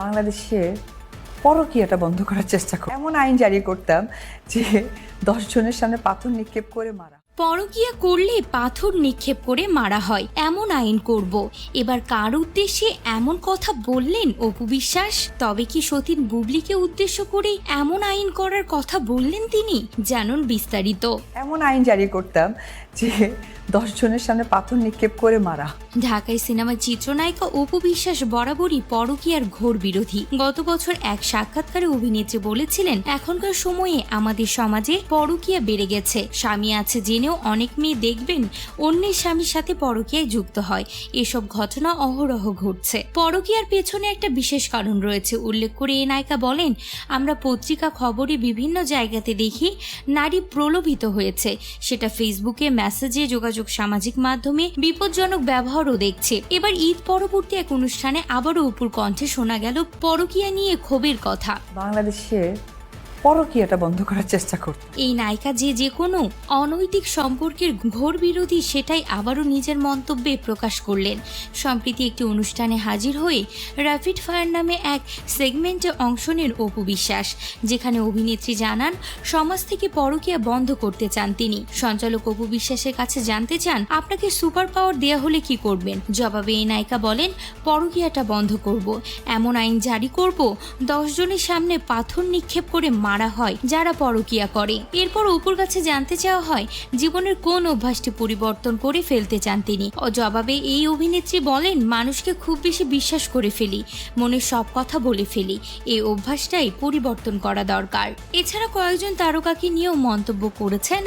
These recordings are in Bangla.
বাংলাদেশে পরকীয়াটা বন্ধ করার চেষ্টা করি। এমন আইন জারি করতাম যে দশজনের সামনে পাথর নিক্ষেপ করে মারা। পরকীয়া করলে পাথর নিক্ষেপ করে মারা হয়। এমন আইন করব। এবার কার উদ্দেশ্যে এমন কথা বললেন অপু বিশ্বাস? তবে কি সতীন বুবলিকে উদ্দেশ্য করে এমন আইন করার কথা বললেন তিনি? জানুন বিস্তারিত। এমন আইন জারি করতাম যে দশ জনের সামনে পাথর নিক্ষেপ করে মারা। ঢাকায় সিনেমার চিত্রনায়িকা অপু বিশ্বাস বরাবরই পরকীয়ার ঘোর বিরোধী। গত বছর এক সাক্ষাৎকারে অভিনেত্রী বলেছিলেন এখনকার সময়ে আমাদের সমাজে পরকীয়া বেড়ে গেছে। স্বামী আছে জেনেও অনেক মেয়ে দেখবেন অন্যের স্বামীর সাথে পরকীয়ায় যুক্ত হয়। এসব ঘটনা অহরহ ঘটছে। পরকীয়ার পেছনে একটা বিশেষ কারণ রয়েছে, উল্লেখ করে এ নায়িকা বলেন, আমরা পত্রিকা খবরে বিভিন্ন জায়গাতে দেখি নারী প্রলোভিত হয়েছে। সেটা ফেসবুকে মেসেজে যোগাযোগ সামাজিক মাধ্যমে বিপজ্জনক ব্যবহারও দেখছে। এবার ঈদ পরবর্তী এক অনুষ্ঠানে আবারও উপর কণ্ঠে শোনা গেল পরকীয়া নিয়ে ক্ষোভের কথা। বাংলাদেশে পরকীয়াটা বন্ধ করার চেষ্টা করতাম এই নায়িকা যে যে কোনো অনৈতিক সম্পর্কের ঘোর বিরোধী সেটাই আবারও নিজের মন্তব্যে প্রকাশ করলেন। সম্প্রতি একটি অনুষ্ঠানে হাজির হয়ে র্যাপিড ফায়ার নামে এক সেগমেন্টে অংশ নেন অপু বিশ্বাস, যেখানে অভিনেত্রী জানান, সমাজ থেকে পরকীয়া বন্ধ করতে চান তিনি। সঞ্চালক অপু বিশ্বাসের কাছে জানতে চান, আপনাকে সুপার পাওয়ার দেয়া হলে কি করবেন? জবাবে এই নায়িকা বলেন, পরকীয়াটা বন্ধ করব। এমন আইন জারি করব, দশ জনের সামনে পাথর নিক্ষেপ করে মারা হয়, যারা পরকিয়া করে। এরপর অপুর কাছে জানতে চাওয়া হয়, জীবনের কোন অভ্যাসটি পরিবর্তন করে ফেলতে চান তিনি। জবাবে এই অভিনেত্রী বলেন, মানুষকে খুব বেশি বিশ্বাস করে ফেলি, মনে সব কথা বলে ফেলি। এই অভ্যাসটাই পরিবর্তন করা দরকার। এছাড়া কয়েকজন তারকাকে নিয়েও মন্তব্য করেছেন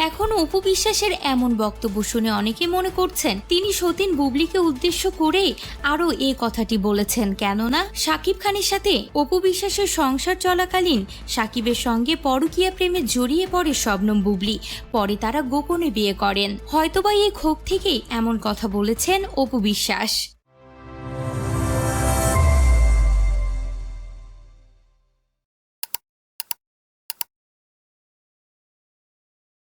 উপবিশ্বাস এখন উপবিশ্বাসের এমন বক্তব্য শুনে অনেকে মনে করছেন তিনি সতীন বুবলিকে উদ্দেশ্য করে আরও এ কথাটি বলেছেন। কেননা সাকিব খানের সাথে উপবিশ্বাসের সংসার চলাকালীন সাকিবের সঙ্গে পরকীয়া প্রেমে জড়িয়ে পড়ে শবনম বুবলি। পরে তারা গোপনে বিয়ে করেন। হয়তোবা এই ক্ষোভ থেকেই এমন কথা বলেছেন অপু বিশ্বাস